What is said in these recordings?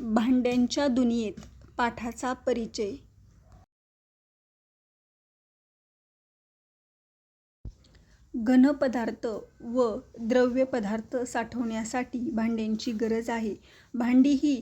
भांड्यांच्या दुनियेत पाठाचा परिचय घनपदार्थ व द्रव्य पदार्थ साठवण्यासाठी भांड्यांची गरज आहे. भांडी ही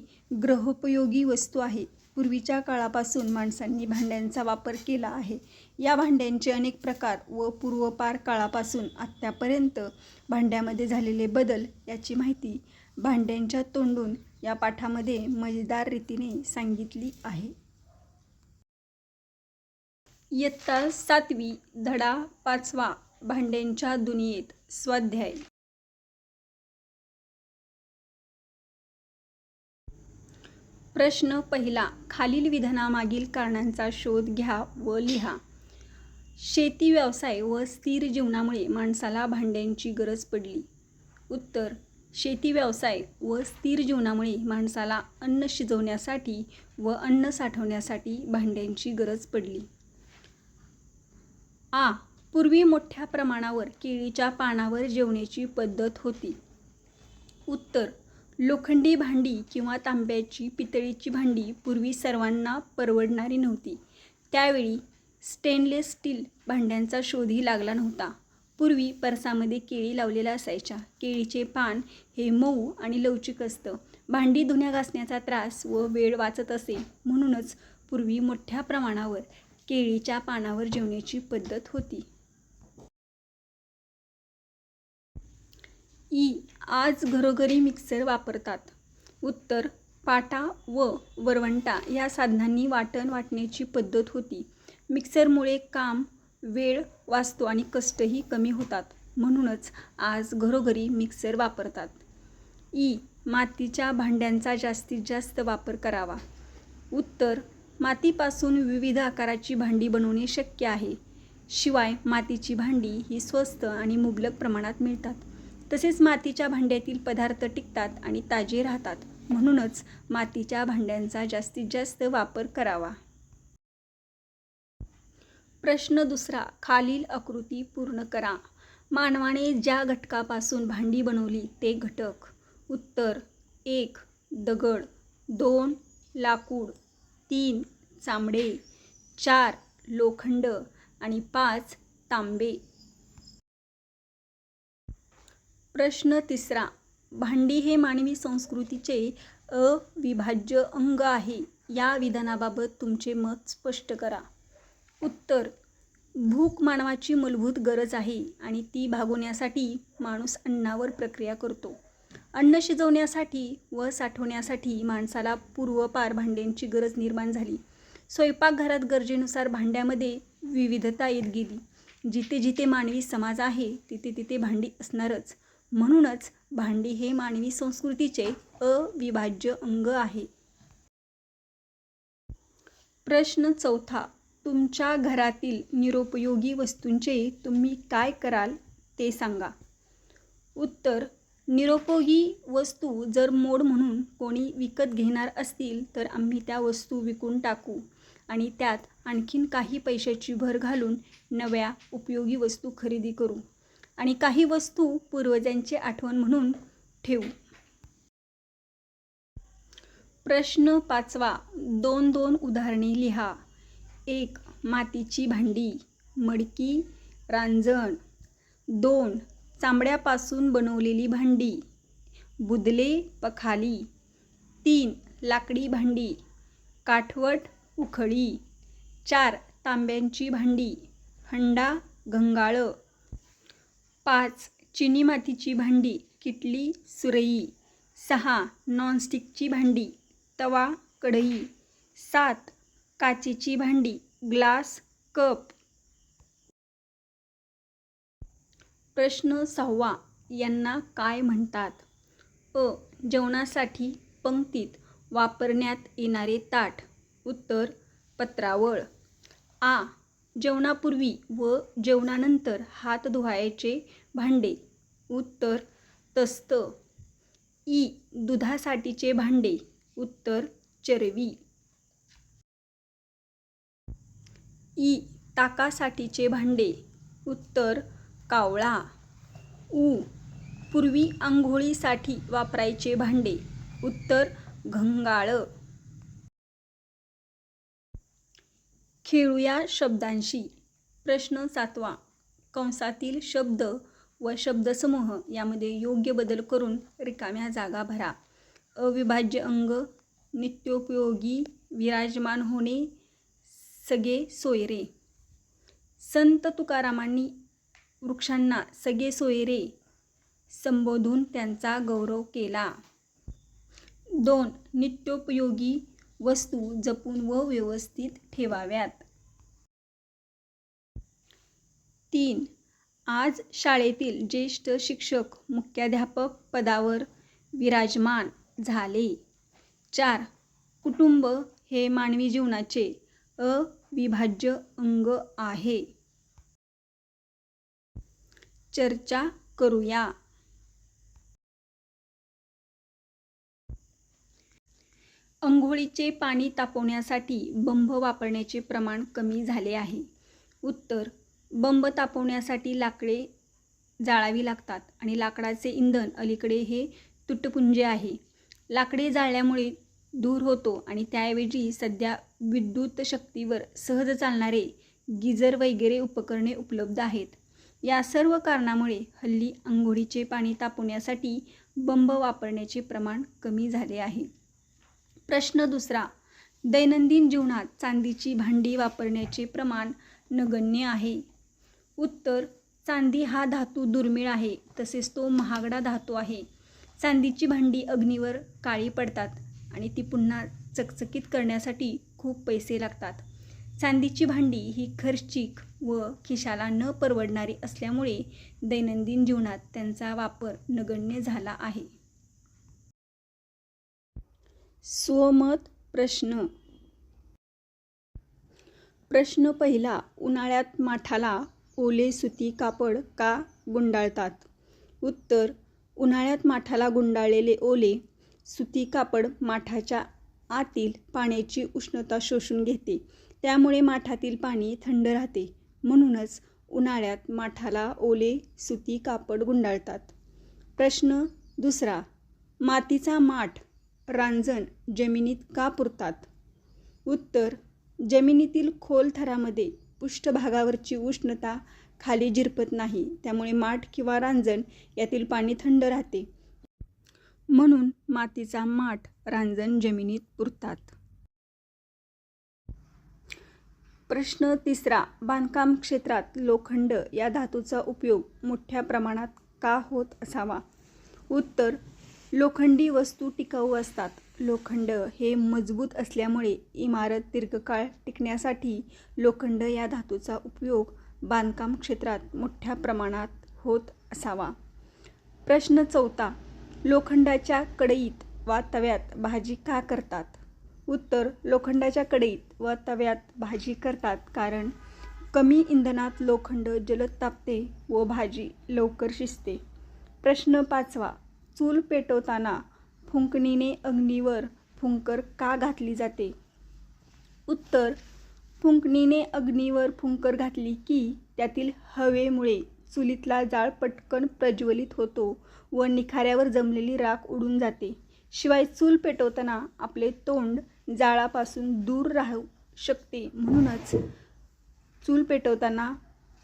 ग्रहोपयोगी वस्तू आहे. पूर्वीच्या काळापासून माणसांनी भांड्यांचा वापर केला आहे. या भांड्यांचे अनेक प्रकार व पूर्वपार काळापासून आत्तापर्यंत भांड्यामध्ये झालेले बदल याची माहिती भांड्यांच्या तोंडून या पाठामध्ये मजेदार रीतीने सांगितली आहे. इयत्ता सातवी धडा पाचवा भांड्यांच्या दुनियेत स्वाध्याय प्रश्न पहिला खालील विधानामागील कारणांचा शोध घ्या व लिहा. शेती व्यवसाय व स्थिर जीवनामुळे माणसाला भांड्यांची गरज पडली. उत्तर शेती व्यवसाय व स्थिर जीवनामुळे माणसाला अन्न शिजवण्यासाठी व अन्न साठवण्यासाठी भांड्यांची गरज पडली. आ. पूर्वी मोठ्या प्रमाणावर केळीच्या पानावर जेवण्याची पद्धत होती. उत्तर लोखंडी भांडी किंवा तांब्याची पितळीची भांडी पूर्वी सर्वांना परवडणारी नव्हती. त्यावेळी स्टेनलेस स्टील भांड्यांचा शोधही लागला नव्हता. पूर्वी परसामध्ये केळी लावलेल्या असायच्या. केळीचे पान हे मऊ आणि लवचिक असतं. भांडी धुण्या-घासण्याचा त्रास व वेळ वाचत असे म्हणूनच पूर्वी मोठ्या प्रमाणावर केळीच्या पानावर जेवण्याची पद्धत होती. ई आज घरोघरी मिक्सर वापरतात. उत्तर पाटा व वरवंटा या साधनांनी वाटण वाटण्याची पद्धत होती. मिक्सरमुळे काम, वेळ वाचतो आणि कष्टही कमी होतात म्हणूनच आज घरोघरी मिक्सर वापरतात. ई मातीच्या भांड्यांचा जास्तीत जास्त वापर करावा. उत्तर मातीपासून विविध आकाराची भांडी बनवणे शक्य आहे. शिवाय मातीची भांडी ही स्वस्त आणि मुबलक प्रमाणात मिळतात. तसेच मातीच्या भांड्यातील पदार्थ टिकतात आणि ताजे राहतात म्हणूनच मातीच्या भांड्यांचा जास्तीत जास्त वापर करावा. प्रश्न दुसरा खालील आकृती पूर्ण करा. मानवाने ज्या घटकापासून भांडी बनवली ते घटक. उत्तर एक. दगड दोन. लाकूड तीन. चामडे चार. लोखंड आणि पाच. तांबे प्रश्न तिसरा भांडी हे मानवी संस्कृतीचे अविभाज्य अंग आहे या विधानाबाबत तुमचे मत स्पष्ट करा. उत्तर भूक मानवाची मूलभूत गरज आहे आणि ती भागवण्यासाठी माणूस अन्नावर प्रक्रिया करतो. अन्न शिजवण्यासाठी व साठवण्यासाठी माणसाला पूर्वपार भांड्यांची गरज निर्माण झाली. स्वयंपाकघरात गरजेनुसार भांड्यामध्ये विविधता येत गेली. जिथे जिथे मानवी समाज आहे तिथे तिथे भांडी असणारच. म्हणूनच भांडी हे मानवी संस्कृतीचे अविभाज्य अंग आहे. प्रश्न चौथा तुमच्या घरातील निरुपयोगी वस्तूंचे तुम्ही काय कराल ते सांगा. उत्तर निरुपयोगी वस्तू जर मोड म्हणून कोणी विकत घेणार असतील तर आम्ही त्या वस्तू विकून टाकू आणि त्यात आणखी काही पैशाची भर घालून नव्या उपयोगी वस्तू खरेदी करू आणि काही वस्तू पूर्वजांची आठवण म्हणून ठेवू. प्रश्न पाचवा दोन दोन उदाहरणे लिहा. एक. मातीची भांडी मडकी रांजण दोन. चामड्यापासून बनवलेली भांडी बुदले पखाली तीन. लाकडी भांडी काठवट उखळी चार. तांब्यांची भांडी हंडा घंगाळं पाच. चिनी-मातीची भांडी किटली सुरई सहा. नॉनस्टिकची भांडी तवा कढई सात. काचेची भांडी ग्लास कप प्रश्न सहावा यांना काय म्हणतात? अ. जेवणासाठी पंक्तीत वापरण्यात येणारे ताट उत्तर पत्रावळ आ. जेवणापूर्वी व जेवणानंतर हात धुवायचे भांडे उत्तर तस्त इ. दुधासाठीचे भांडे उत्तर चरवी इ. ताकासाठीचे भांडे. उत्तर कावळा. उ. पूर्वी आंघोळीसाठी वापरायचे भांडे. उत्तर घंगाळ. खेळूया शब्दांशी. प्रश्न सातवा. कंसातील शब्द व शब्दसमूह यामध्ये योग्य बदल करून रिकाम्या जागा भरा. अविभाज्य अंग नित्योपयोगी विराजमान होणे सगळे सोयरे. संत तुकारामांनी वृक्षांना सगळे सोयरे संबोधून त्यांचा गौरव केला. दोन नित्योपयोगी वस्तू जपून व व्यवस्थित ठेवाव्यात. तीन आज शाळेतील ज्येष्ठ शिक्षक मुख्याध्यापक पदावर विराजमान झाले. चार कुटुंब हे मानवी जीवनाचे अविभाज्य अंग आहे. चर्चा करूया. अंघोळीचे पाणी तापवण्यासाठी बंब वापरण्याचे प्रमाण कमी झाले आहे. उत्तर बंब तापवण्यासाठी लाकडे जाळावी लागतात आणि लाकडाचे इंधन अलीकडे हे तुटपुंजे आहे. लाकडे जाळल्यामुळे दूर होतो आणि त्याऐवजी सध्या विद्युत शक्तीवर सहज चालणारे गिजर वगैरे उपकरणे उपलब्ध आहेत. या सर्व कारणामुळे हल्ली आंघोळीचे पाणी तापवण्यासाठी बंब वापरण्याचे प्रमाण कमी झाले आहे. प्रश्न दुसरा दैनंदिन जीवनात चांदीची भांडी वापरण्याचे प्रमाण नगण्य आहे. उत्तर चांदी हा धातू दुर्मिळ आहे तसेच तो महागडा धातू आहे. चांदीची भांडी अग्नीवर काळी पडतात. आणि ती पुन्हा चकचकीत करण्यासाठी खूप पैसे लागतात. चांदीची भांडी ही खर्चिक व खिशाला न परवडणारी असल्यामुळे दैनंदिन जीवनात त्यांचा वापर नगण्य झाला आहे. स्वमत प्रश्न. प्रश्न पहिला उन्हाळ्यात माठाला ओले सुती कापड का गुंडाळतात? उत्तर उन्हाळ्यात माठाला गुंडाळलेले ओले सुती कापड माठाच्या आतील पाण्याची उष्णता शोषून घेते. त्यामुळे माठातील पाणी थंड राहते. म्हणूनच उन्हाळ्यात माठाला ओले सुती कापड गुंडाळतात. प्रश्न दुसरा मातीचा माठ रांजण जमिनीत का पुरतात? उत्तर जमिनीतील खोल थरामध्ये पृष्ठभागावरची उष्णता खाली झिरपत नाही. त्यामुळे माठ किंवा रांजण यातील पाणी थंड राहते. म्हणून मातीचा माठ रांजण जमिनीत पुरतात. प्रश्न तिसरा बांधकाम क्षेत्रात लोखंड या धातूचा उपयोग मोठ्या प्रमाणात का होत असावा? उत्तर लोखंडी वस्तू टिकाऊ असतात. लोखंड हे मजबूत असल्यामुळे इमारत दीर्घकाळ टिकण्यासाठी लोखंड या धातूचा उपयोग बांधकाम क्षेत्रात मोठ्या प्रमाणात होत असावा. प्रश्न चौथा लोखंडाच्या कढईत वा तव्यात भाजी का करतात? उत्तर लोखंडाच्या कढईत व तव्यात भाजी करतात कारण कमी इंधनात लोखंड जलद तापते व भाजी लवकर शिजते. प्रश्न पाचवा चूल पेटवताना फुंकणीने अग्नीवर फुंकर का घातली जाते? उत्तर फुंकणीने अग्नीवर फुंकर घातली की त्यातील हवेमुळे चुलीतला जाळ पटकन प्रज्वलित होतो व निखाऱ्यावर जमलेली राख उडून जाते. शिवाय चूल पेटवताना आपले तोंड जाळापासून दूर राहू शकते. म्हणूनच चूल पेटवताना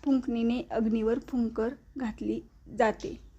फुंकणीने अग्नीवर फुंकर घातली जाते.